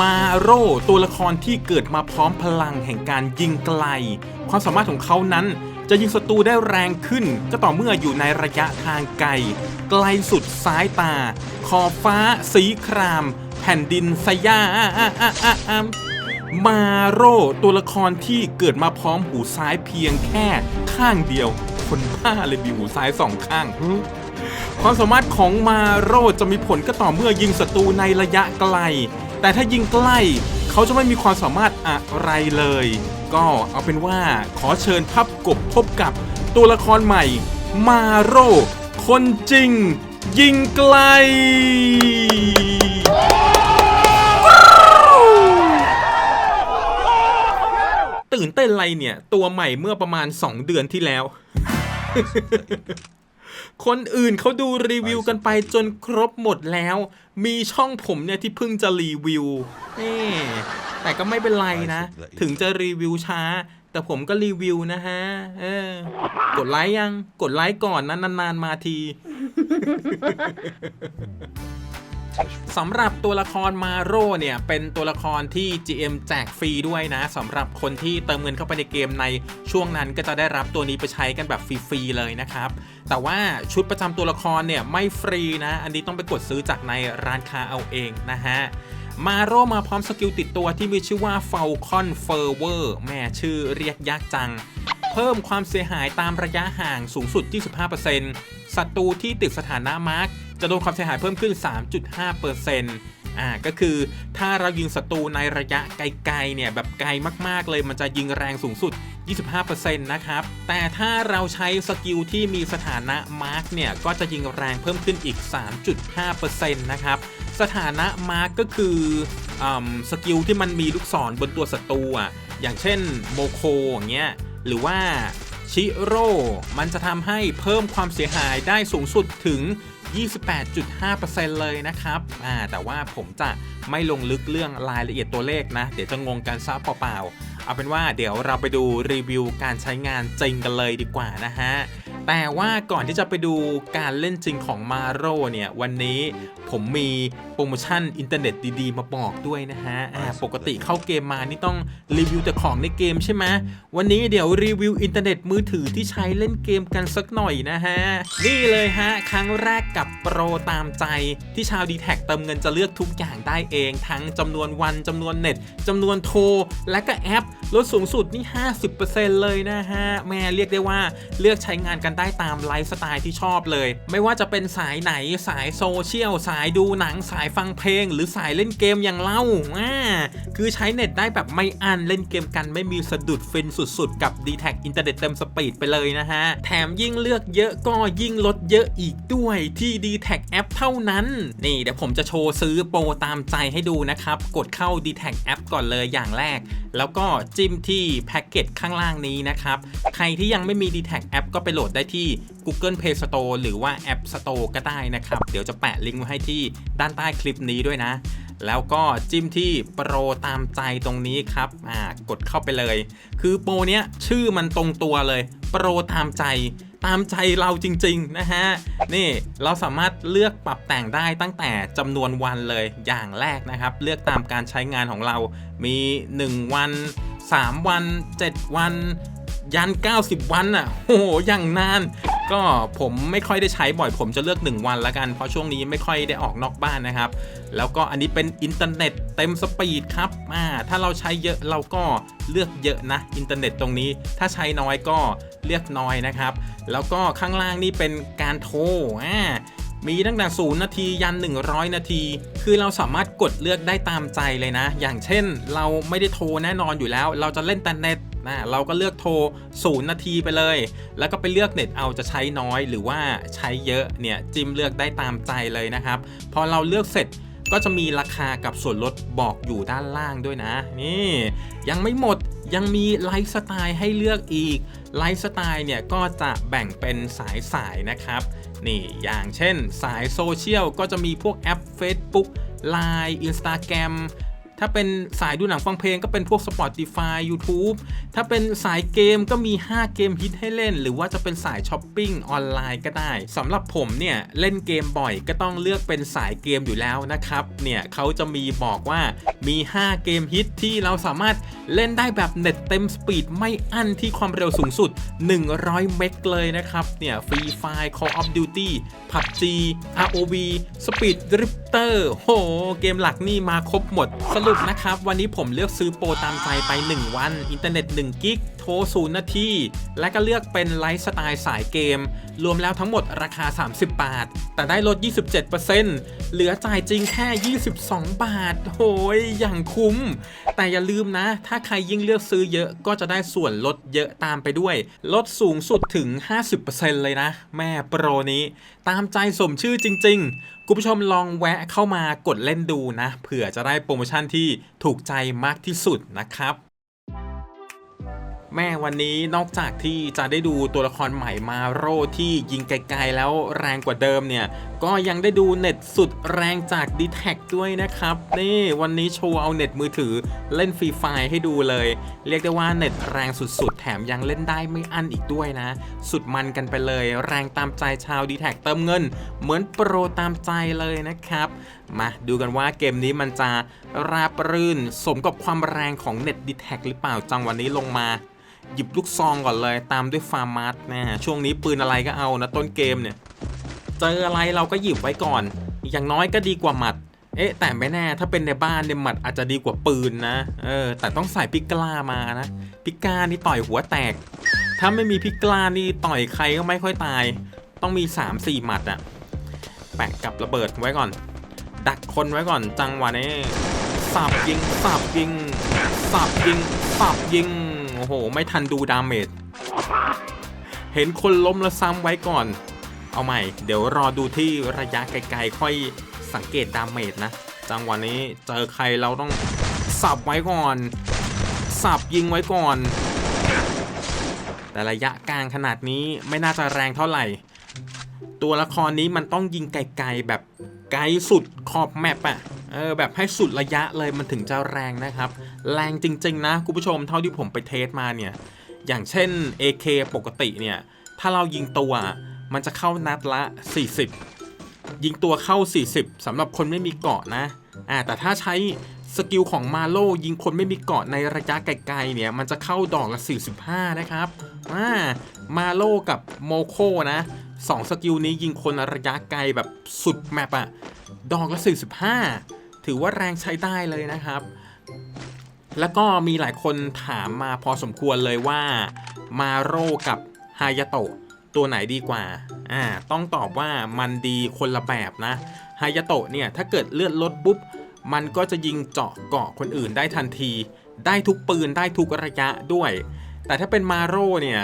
มาโร่ตัวละครที่เกิดมาพร้อมพลังแห่งการยิงไกล ความสามารถของเขานั้นจะยิงศัตรูได้แรงขึ้น ก็ต่อเมื่ออยู่ในระยะทางไกล ไกลสุดสายตา ขอบฟ้าสีคราม แผ่นดินสยามมาโร่ตัวละครที่เกิดมาพร้อมหูซ้ายเพียงแค่ข้างเดียว คนบ้าเลยมีหูซ้ายสองข้างความสามารถของมาโรจะมีผลก็ต่อเมื่อยิงศัตรูในระยะไกล แต่ถ้ายิงใกล้เขาจะไม่มีความสามารถอะไรเลย ก็เอาเป็นว่าขอเชิญพับกบพบกับตัวละครใหม่ มาโร คนจริง ยิงไกลตื่นเต้นอะไรเนี่ย ตัวใหม่เมื่อประมาณ 2 เดือนที่แล้ว คนอื่นเขาดูรีวิวกันไปจนครบหมดแล้ว มีช่องผมเนี่ยที่เพิ่งจะรีวิวเอ๊ะแต่ก็ไม่เป็นไรนะ ถึงจะรีวิวช้า แต่ผมก็รีวิวนะฮะ เออ กดไลค์ยัง กดไลค์ก่อนนะนานๆมาที สำหรับตัวละครมาโร่เนี่ย เป็นตัวละครที่ GM แจกฟรีด้วยนะสำหรับคนที่เติมเงินเข้าไปในเกมในช่วงนั้นก็จะได้รับตัวนี้ไปใช้กันแบบฟรีๆเลยนะครับ แต่ว่าชุดประจำตัวละครเนี่ยไม่ฟรีนะ อันนี้ต้องไปกดซื้อจากในร้านค้าเอาเองนะฮะมาโรมาพร้อมสกิลติดตัวที่มีชื่อว่า Falcon Fervor แม่ชื่อเรียกยากจัง เพิ่มความเสียหายตามระยะห่างสูงสุด 25%ศัตรูที่ติดสถานะมาร์ก จะโดนความเสียหายเพิ่มขึ้น 3.5%อ่าก็คือถ้าเรายิงศัตรูในระยะไกลๆเนี่ยแบบไกลมากๆเลยมันจะยิงแรงสูงสุด 25%นะครับ แต่ถ้าเราใช้สกิลที่มีสถานะมาร์กเนี่ยก็จะยิงแรงเพิ่มขึ้นอีก 3.5%นะครับสถานะมาร์กก็คืออสกิลที่มันมีลูกศรบนตัวศัตรูอะอย่างเช่นโมโคอย่างเงี้ยหรือว่า ชิโร่ มันจะทำให้เพิ่มความเสียหายได้สูงสุดถึง 28.5%เลยนะครับอ่าแต่ว่าผมจะไม่ลงลึกเรื่องรายละเอียดตัวเลขนะ เดี๋ยวจะงงกันซะเปล่าๆ เอาเป็นว่าเดี๋ยวเราไปดูรีวิวการใช้งานจริงกันเลยดีกว่านะฮะ แต่ว่าก่อนที่จะไปดูการเล่นจริงของมาโรเนี่ย วันนี้ผมมีโปรโมชั่นอินเทอร์เน็ตดีๆ มาบอกด้วยนะฮะอ่าปกติเข้าเกมมานี่ต้องรีวิวแต่ของในเกมใช่ไหมวันนี้เดี๋ยวรีวิวอินเทอร์เน็ตมือถือที่ใช้เล่นเกมกันสักหน่อยนะฮะ นี่เลยฮะ ครั้งแรกกับโปรตามใจ ที่ชาวดีแท็เติมเงินจะเลือกทุกอย่างได้เอง ทั้งจำนวนวันจำนวนเน็ตจำนวนโทร และก็แอปลดสูงสุดนี่ 50%เลยนะฮะแม่เรียกได้ว่าเลือกใช้งานกันได้ตามไลฟ์สไตล์ที่ชอบเลย ไม่ว่าจะเป็นสายไหนสายโซเชียล สายดูหนังสายฟังเพลง หรือสายเล่นเกมอย่างเล่าอ่าคือใช้เน็ตได้แบบไม่อันเล่นเกมกันไม่มีสะดุดฟินสุดๆ กับ d t แทอินเทอร์เน็ตเต็มสปีดไปเลยนะฮะ แถมยิ่งเลือกเยอะก็ยิ่งลดเยอะอีกด้วยที่ d t แทแอปเท่านั้น นี่เดี๋ยวผมจะโชว์ซื้อโปรตามใจให้ดูนะครับ กดเข้า d t แทแอปก่อนเลยอย่างแรก แล้วก็จิ้มที่แพ็กเกจข้างล่างนี้นะครับ ใครที่ยังไม่มี d t แทแอปก็ไปโหลดได้ที่ Google Play Store หรือว่า App Store ก็ได้นะครับ เดี๋ยวจะแปะลิงก์ไว้ให้ที่ด้านใต้คลิปนี้ด้วยนะ แล้วก็จิ้มที่โปรตามใจตรงนี้ครับอ่ากดเข้าไปเลย คือโปรเนี้ยชื่อมันตรงตัวเลย โปรตามใจตามใจเราจริงๆ นะฮะ นี่เราสามารถเลือกปรับแต่งได้ตั้งแต่จำนวนวันเลยอย่างแรกนะครับ เลือกตามการใช้งานของเรา มี 1 วัน 3 วัน 7 วัน ยัน 90 วันอะโอ้โหอย่างนาน ก็ผมไม่ค่อยได้ใช้บ่อยผมจะเลือก 1 วันละกัน เพราะช่วงนี้ไม่ค่อยได้ออกนอกบ้านนะครับ แล้วก็อันนี้เป็นอินเทอร์เน็ตเต็มสปีดครับอ่าถ้าเราใช้เยอะเราก็เลือกเยอะนะ อินเทอร์เน็ตตรงนี้ ถ้าใช้น้อยก็เลือกน้อยนะครับ แล้วก็ข้างล่างนี่เป็นการโทรอ่ามีตั้งแต่ศูนย์นาทียัน 100 นาที คือเราสามารถกดเลือกได้ตามใจเลยนะ อย่างเช่น เราไม่ได้โทรแน่นอนอยู่แล้ว เราจะเล่นแต่เน็ต นะเราก็เลือกโทรศูนาทีไปเลย แล้วก็ไปเลือกเน็ตเอาจะใช้น้อยหรือว่าใช้เยอะเนี่ยจิ้มเลือกได้ตามใจเลยนะครับ พอเราเลือกเสร็จก็จะมีราคากับส่วนลดบอกอยู่ด้านล่างด้วยนะ นี่ยังไม่หมดยังมีไลฟ์สไตล์ให้เลือกอีกไลฟ์สไตล์เนี่ยก็จะแบ่งเป็นสายๆนะครับ นี่อย่างเช่นสายโซเชียลก็จะมีพวกแอป Facebook Line Instagram ถ้าเป็นสายดูหนังฟังเพลงก็เป็นพวก Spotify YouTube ถ้าเป็นสายเกมก็มี 5 เกมฮิตให้เล่น หรือว่าจะเป็นสายช้อปปิ้งออนไลน์ก็ได้สำหรับผมเนี่ยเล่นเกมบ่อยก็ต้องเลือกเป็นสายเกมอยู่แล้วนะครับเนี่ยเขาจะมีบอกว่ามี 5 เกมฮิตที่เราสามารถเล่นได้แบบเน็ตเต็มสปีดไม่อั้นที่ความเร็วสูงสุด 100 เมกเลยนะครับเนี่ย Free Fire Call of Duty PUBG ROV Speed Drifter โห เกมหลักนี่มาครบหมดสรุปนะครับ วันนี้ผมเลือกซื้อโปรตามใจไป 1 วัน อินเทอร์เน็ต 1 กิก โทร0นาที และก็เลือกเป็นไลฟ์สไตล์สายเกม รวมแล้วทั้งหมดราคา 30 บาท แต่ได้ลด 27%เหลือจ่ายจริงแค่ 22 บาทโหยอย่างคุ้ม แต่อย่าลืมนะ ถ้าใครยิ่งเลือกซื้อเยอะก็จะได้ส่วนลดเยอะตามไปด้วย ลดสูงสุดถึง 50%เลยนะ แม่โปรนี้ ตามใจสมชื่อจริง ๆ คุณผู้ชมลองแวะเข้ามากดเล่นดูนะ เผื่อจะได้โปรโมชั่นที่ถูกใจมากที่สุดนะครับ แม่วันนี้นอกจากที่จะได้ดูตัวละครใหม่มาโร่ที่ยิงไกลๆแล้วแรงกว่าเดิมเนี่ย ก็ยังได้ดูเน็ตสุดแรงจาก d t แทด้วยนะครับ นี่วันนี้โชว์เอาเน็ตมือถือเล่นฟรีไฟให้ดูเลย เรียกได้ว่าเน็ตแรงสุดๆ แถมยังเล่นได้ไม่อั้นอีกด้วยนะ สุดมันกันไปเลย แรงตามใจชาว d t แทเติมเงิน เหมือนโปรตามใจเลยนะครับ มาดูกันว่าเกมนี้มันจะราบรื่น สมกับความแรงของเน็ต d t แทหรือเปล่าจังวันนี้ลงมา หยิบลูกซองก่อนเลย ตามด้วยฟาร์มัสนะฮะช่วงนี้ปืนอะไรก็เอานะต้นเกมเนี่ย เจออะไรเราก็หยิบไว้ก่อน อย่างน้อยก็ดีกว่าหมัด เอ๊ะ แต่ไม่แน่ถ้าเป็นในบ้านเนี่ยหมัดอาจจะดีกว่าปืนนะ เออ แต่ต้องใส่พิกล้ามานะ พิก้านี่ต่อยหัวแตก ถ้าไม่มีพิกล้านี่ต่อยใครก็ไม่ค่อยตาย ต้องมี 3-4 หมัดอะแปะกับระเบิดไว้ก่อน ดักคนไว้ก่อนจังหวะนี้สับยิงสับยิงสับยิงสับยิง โอ้โห ไม่ทันดูดาเมจ เห็นคนล้มแล้วซ้ำไว้ก่อน เอาใหม่ เดี๋ยวรอดูที่ระยะไกลๆ ค่อยสังเกตดาเมจนะ จังหวะนี้เจอใครเราต้องสับไว้ก่อน สับยิงไว้ก่อน แต่ระยะกลางขนาดนี้ไม่น่าจะแรงเท่าไหร่ ตัวละครนี้มันต้องยิงไกลๆแบบไกลสุดขอบแมปอะ เออแบบให้สุดระยะเลยมันถึงจะแรงนะครับ แรงจริง ๆ นะคุณผู้ชมเท่าที่ผมไปเทสมาเนี่ย อย่างเช่น AK ปกติเนี่ย ถ้าเรายิงตัวมันจะเข้านัดละ 40 ยิงตัวเข้า 40สำหรับคนไม่มีเกาะนะอ่าแต่ถ้าใช้สกิลของมาโลยิงคนไม่มีเกาะในระยะไกลๆเนี่ย มันจะเข้าดอกละ 45 นะครับอ่ามาโลกับโมโคนะสองสกิลนี้ยิงคนระยะไกลแบบสุดแมปอะดอกละ 45 ถือว่าแรงใช้ได้เลยนะครับ แล้วก็มีหลายคนถามมาพอสมควรเลยว่ามาโร่กับฮายาโตะตัวไหนดีกว่า อ่า ต้องตอบว่ามันดีคนละแบบนะ ฮายาโตะเนี่ย ถ้าเกิดเลือดลดปุ๊บ มันก็จะยิงเจาะเกาะคนอื่นได้ทันที ได้ทุกปืนได้ทุกระยะด้วย แต่ถ้าเป็นมาโร่เนี่ย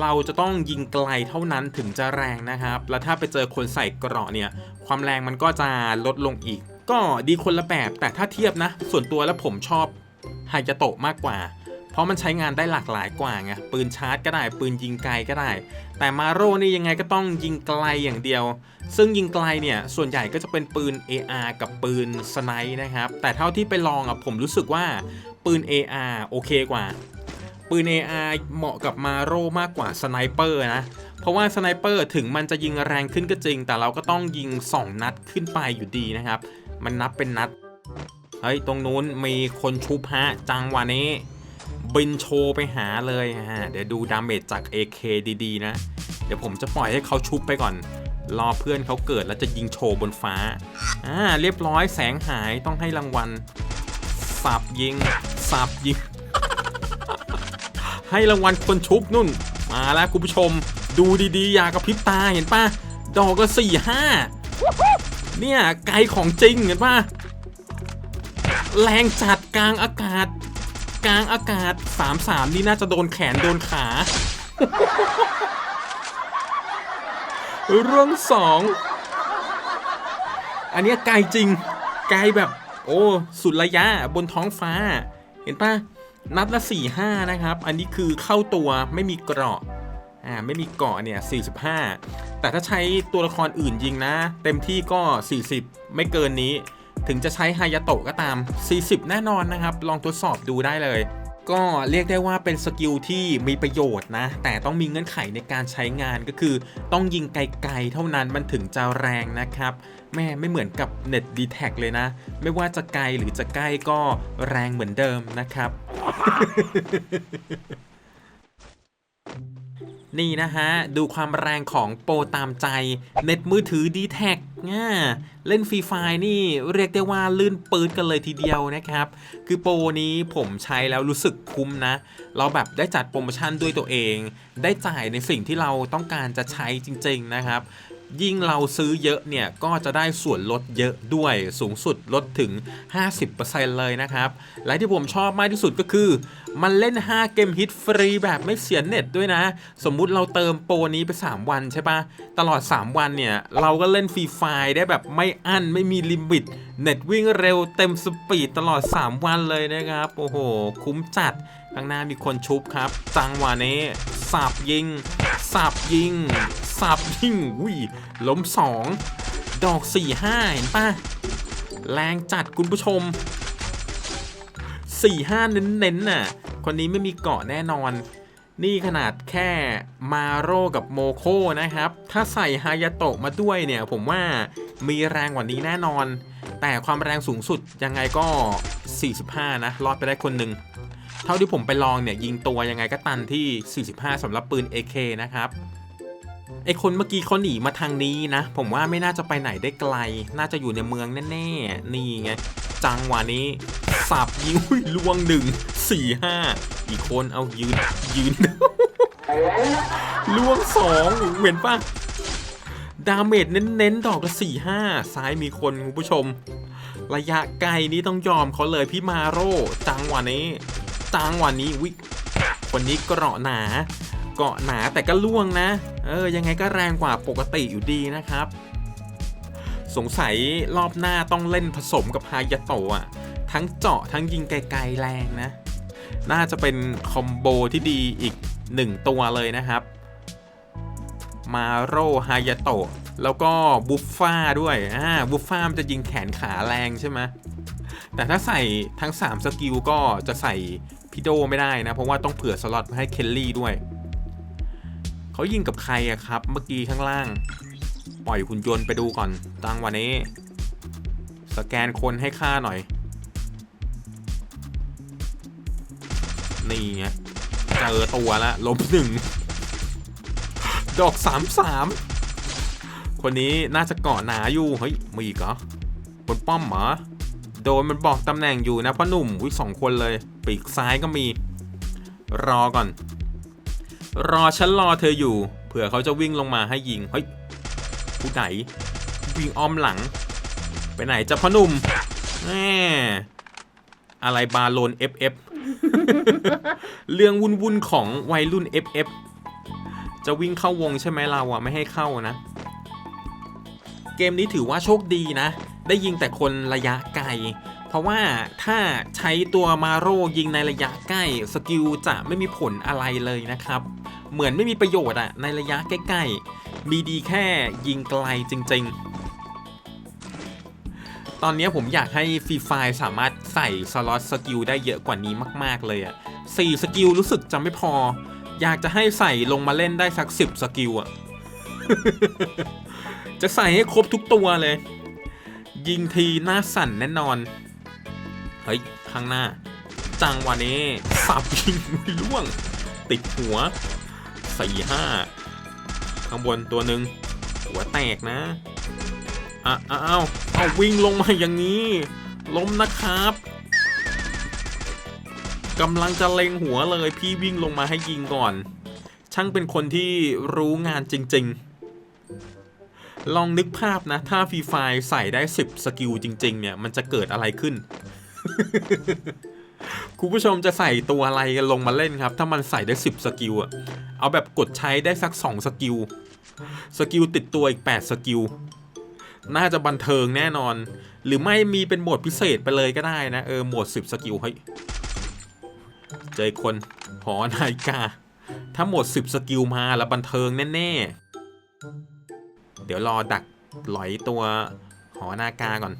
เราจะต้องยิงไกลเท่านั้นถึงจะแรงนะครับ แล้วถ้าไปเจอคนใส่เกราะเนี่ย ความแรงมันก็จะลดลงอีก ก็ดีคนละแบบแต่ถ้าเทียบนะ ส่วนตัวแล้วผมชอบไฮจะโตะมากกว่า เพราะมันใช้งานได้หลากหลายกว่าไงปืนชาร์จก็ได้ ปืนยิงไกลก็ได้ แต่มาโร่นี่ยังไงก็ต้องยิงไกลอย่างเดียว ซึ่งยิงไกลเนี่ยส่วนใหญ่ก็จะเป็นปืน AR กับปืนสไนป์นะครับ แต่เท่าที่ไปลองอะผมรู้สึกว่าปืน AR โอเคกว่า ปืน AR เหมาะกับมาโร่มากกว่าสไนเปอร์นะเพราะว่าสไนเปอร์ถึงมันจะยิงแรงขึ้นก็จริง แต่เราก็ต้องยิง 2 นัดขึ้นไปอยู่ดีนะครับ มันนับเป็นนัด เฮ้ย ตรงนู้นมีคนชุบฮะ จังหวะนี้ บินโชว์ไปหาเลยฮะ เดี๋ยวดูดาเมจจาก AK ดีๆ นะ เดี๋ยวผมจะปล่อยให้เขาชุบไปก่อน รอเพื่อนเขาเกิดแล้วจะยิงโชว์บนฟ้า อ่า เรียบร้อยแสงหายต้องให้รางวัล สับยิง สับยิง ให้รางวัลคนชุบนุ่น มาแล้วคุณผู้ชม ดูดีๆ อย่ากระพริบตาเห็นป่ะดอกละสี่ห้า เนี่ยไกลของจริงเห็นป่ะแรงจัดกลางอากาศ กลางอากาศ3-3นี่น่าจะโดนแขนโดนขาเรื่องสองอันเนี้ยไกลจริง ไกลแบบ โอ้สุดระยะบนท้องฟ้า เห็นปะนัดละ4-5นะครับ อันนี้คือเข้าตัวไม่มีเกราะ อ่าไม่มีเกาะเนี่ย45 แต่ถ้าใช้ตัวละครอื่นยิงนะ เต็มที่ก็ 40 ไม่เกินนี้ ถึงจะใช้ฮายาโตะก็ตาม 40 แน่นอนนะครับ ลองทดสอบดูได้เลย ก็เรียกได้ว่าเป็นสกิลที่มีประโยชน์นะ แต่ต้องมีเงื่อนไขในการใช้งานก็คือ ต้องยิงไกลๆเท่านั้นมันถึงจะแรงนะครับ แม่ไม่เหมือนกับ Net d t แทเลยนะ ไม่ว่าจะไกลหรือจะใกล้ก็แรงเหมือนเดิมนะครับ นี่นะฮะ ดูความแรงของโปรตามใจ เน็ตมือถือ d t แท็กง่าเล่นฟรีไฟนี่เรียกได้ว่าลื่นปืดกันเลยทีเดียวนะครับ คือโปรนี้ผมใช้แล้วรู้สึกคุ้มนะ เราแบบได้จัดโปรโมชั่นด้วยตัวเอง ได้จ่ายในสิ่งที่เราต้องการจะใช้จริง ๆ นะครับยิ่งเราซื้อเยอะเนี่ย ก็จะได้ส่วนลดเยอะด้วยสูงสุดลดถึง 50%เลยนะครับ และที่ผมชอบมากที่สุดก็คือมันเล่น 5 เกมฮิตฟรีแบบไม่เสียเน็ตด้วยนะ สมมุติเราเติมโปรนี้ไป 3 วันใช่ปะตลอด 3 วันเนี่ย เราก็เล่นฟรีไฟล์ได้แบบไม่อั้นไม่มีลิมิต เน็ตวิ่งเร็วเต็มสปีดตลอด 3 วันเลยนะครับ โอ้โห คุ้มจัด ข้างหน้ามีคนชุบครับ จังหวะนี้สับยิงสับยิงสับยิงวิล้มสองดอกสี่ห้าเห็นปะแรงจัดคุณผู้ชม สี่ห้าเน้นๆน่ะ คนนี้ไม่มีเกาะแน่นอน นี่ขนาดแค่มาโรกับโมโคนะครับ ถ้าใส่ฮายาโตะมาด้วยเนี่ย ผมว่ามีแรงกว่านี้แน่นอน แต่ความแรงสูงสุดยังไงก็ 45 นะ รอดไปได้คนหนึ่ง เท่าที่ผมไปลองเนี่ย ยิงตัวยังไงก็ตันที่ 45สำหรับปืน AK นะครับไอคนเมื่อกี้เขาหนีมาทางนี้นะ ผมว่าไม่น่าจะไปไหนได้ไกล น่าจะอยู่ในเมืองแน่ๆ นี่ไง จังหวะนี้สับยิงลวงหนึ่งสี่ห้าอีกคนเอายืนยืนลวงสองเห็นปะดาเมจเน้นๆดอกละสี่ห้าซ้ายมีคนคุณผู้ชม ระยะไกลนี้ต้องยอมเขาเลยพี่มาโร่จังหวะนี้ จังหวะนี้วิคนนี้เกราะหนา เกาะหนาแต่ก็ล่วงนะ เออยังไงก็แรงกว่าปกติอยู่ดีนะครับ สงสัยรอบหน้าต้องเล่นผสมกับฮายาโตะอะทั้งเจาะทั้งยิงไกลๆแรงนะ น่าจะเป็นคอมโบที่ดีอีกหนึ่งตัวเลยนะครับ มาโรฮายาโตะแล้วก็บุฟฟ้าด้วย อ่า บุฟฟ้ามันจะยิงแขนขาแรงใช่ไหม แต่ถ้าใส่ทั้ง 3 สกิลก็จะใส่พิโดไม่ได้นะ เพราะว่าต้องเผื่อสล็อตให้เคลลี่ด้วย เขายิงกับใครอะครับ เมื่อกี้ข้างล่าง ปล่อยหุ่นยนต์ไปดูก่อน ตั้งวันนี้ สแกนคนให้ค่าหน่อย นี่ไงเจอตัวละลบหนึ่ง ดอกสามสาม คนนี้น่าจะเกาะหนาอยู่ เฮ้ย มีอีกเหรอบนป้อมเหรอ โดนมันบอกตำแหน่งอยู่นะพ่อหนุ่มวิสองคนเลย ปีกซ้ายก็มี รอก่อน รอฉันรอเธออยู่ เผื่อเขาจะวิ่งลงมาให้ยิง เฮ้ย ผู้ไหนวิ่งอ้อมหลัง ไปไหนจะพ่อหนุ่มแหมอะไรบาโลน FF เรื่องวุ่นๆของวัยรุ่น FF จะวิ่งเข้าวงใช่ไหมเราอะไม่ให้เข้านะ เกมนี้ถือว่าโชคดีนะ ได้ยิงแต่คนระยะไกล เพราะว่าถ้าใช้ตัวมาโรยิงในระยะใกล้ สกิลจะไม่มีผลอะไรเลยนะครับ เหมือนไม่มีประโยชน์อะในระยะใกล้ๆ มีดีแค่ยิงไกลจริงๆ ตอนนี้ผมอยากให้ฟรีไฟสามารถใส่สล็อตสกิลได้เยอะกว่านี้มาก ๆ เลยอะสี่สกิลรู้สึกจะไม่พอ อยากจะให้ใส่ลงมาเล่นได้สักสิบสกิลอะจะใส่ให้ครบทุกตัวเลย ยิงทีหน้าสั่นแน่นอน เฮ้ย ข้างหน้า จังหวะนี้สับยิงไม่ล่วง ติดหัว สี่ห้าข้างบนตัวหนึ่งหัวแตกนะอะอ้าวเอาวิ่งลงมาอย่างนี้ ล้มนะครับกำลังจะเล็งหัวเลยพี่วิ่งลงมาให้ยิงก่อน ช่างเป็นคนที่รู้งานจริง ๆ ลองนึกภาพนะ ถ้าฟรีไฟใส่ได้ 10 สกิลจริง ๆ เนี่ย มันจะเกิดอะไรขึ้น คุณผู้ชมจะใส่ตัวอะไรกันลงมาเล่นครับ ถ้ามันใส่ได้ 10 สกิลอะเอาแบบกดใช้ได้สัก 2 สกิล สกิลติดตัวอีก 8 สกิล น่าจะบันเทิงแน่นอน หรือไม่มีเป็นโหมดพิเศษไปเลยก็ได้นะ เออ โหมด 10 สกิลเฮ้ยเจอคนหอนาฬิกา ถ้าหมด 10 สกิลมาแล้วบันเทิงแน่ๆ เดี๋ยวรอดักหลอยตัวหอนาฬิกาก่อน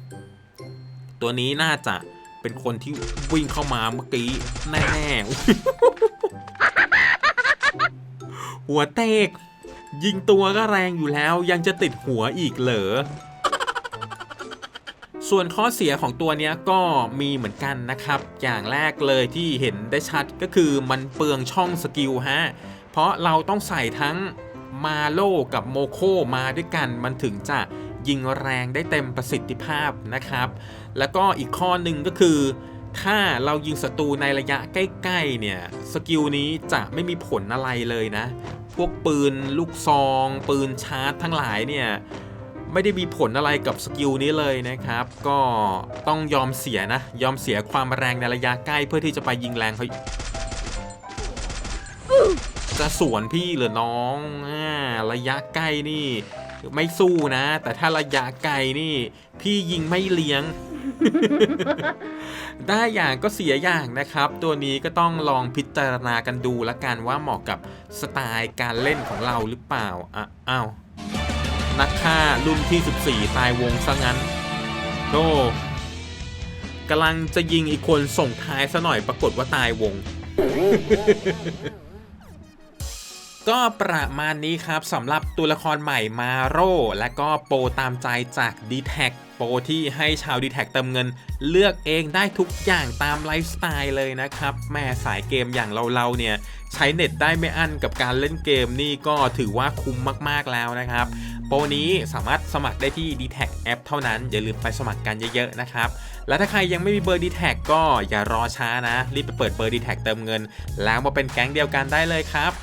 ตัวนี้น่าจะ เป็นคนที่วิ่งเข้ามาเมื่อกี้แน่ๆหัวเตก ยิงตัวก็แรงอยู่แล้วยังจะติดหัวอีกเหรอส่วนข้อเสียของตัวนี้ก็มีเหมือนกันนะครับ อย่างแรกเลยที่เห็นได้ชัดก็คือมันเปลืองช่องสกิลฮะ เพราะเราต้องใส่ทั้งมาโลกับโมโคมาด้วยกันมันถึงจะ ยิงแรงได้เต็มประสิทธิภาพนะครับ แล้วก็อีกข้อหนึ่งก็คือ ถ้าเรายิงศัตรูในระยะใกล้ๆเนี่ยสกิลนี้จะไม่มีผลอะไรเลยนะ พวกปืนลูกซอง ปืนชาร์จทั้งหลายเนี่ยไม่ได้มีผลอะไรกับสกิลนี้เลยนะครับ ก็ต้องยอมเสียนะ ยอมเสียความแรงในระยะใกล้เพื่อที่จะไปยิงแรงเขาจะสวนพี่หรือน้องอระยะใกล้นี่ ไม่สู้นะ แต่ถ้าระยะไกลนี่ พี่ยิงไม่เลี้ยง ได้อย่างก็เสียอย่างนะครับ ตัวนี้ก็ต้องลองพิจารณากันดูละกันว่าเหมาะกับสไตล์การเล่นของเราหรือเปล่าอะอ้าวนักฆ่ารุ่นที่ 14 ตายวงซะงั้นโธ่กำลังจะยิงอีกคนส่งท้ายซะหน่อยปรากฏว่าตายวง ก็ประมาณนี้ครับสำหรับตัวละครใหม่มาโร่และก็โปรตามใจจาก d t แทโปรที่ให้ชาว d t แทเติมเงิน เลือกเองได้ทุกอย่างตามไลฟ์สไตล์เลยนะครับ แม่สายเกมอย่างเราๆเนี่ย ใช้เน็ตได้ไม่อั้นกับการเล่นเกมนี่ก็ถือว่าคุ้มมากๆแล้วนะครับ โปรนี้สามารถสมัครได้ที่ d t แทแอปเท่านั้น อย่าลืมไปสมัครกันเยอะๆนะครับ และถ้าใครยังไม่มีเบอร์ d t แทก็อย่ารอช้านะ รีบไปเปิดเบอร์ d t แทเติมเงิน แล้วมาเป็นแก๊งเดียวกันได้เลยครับ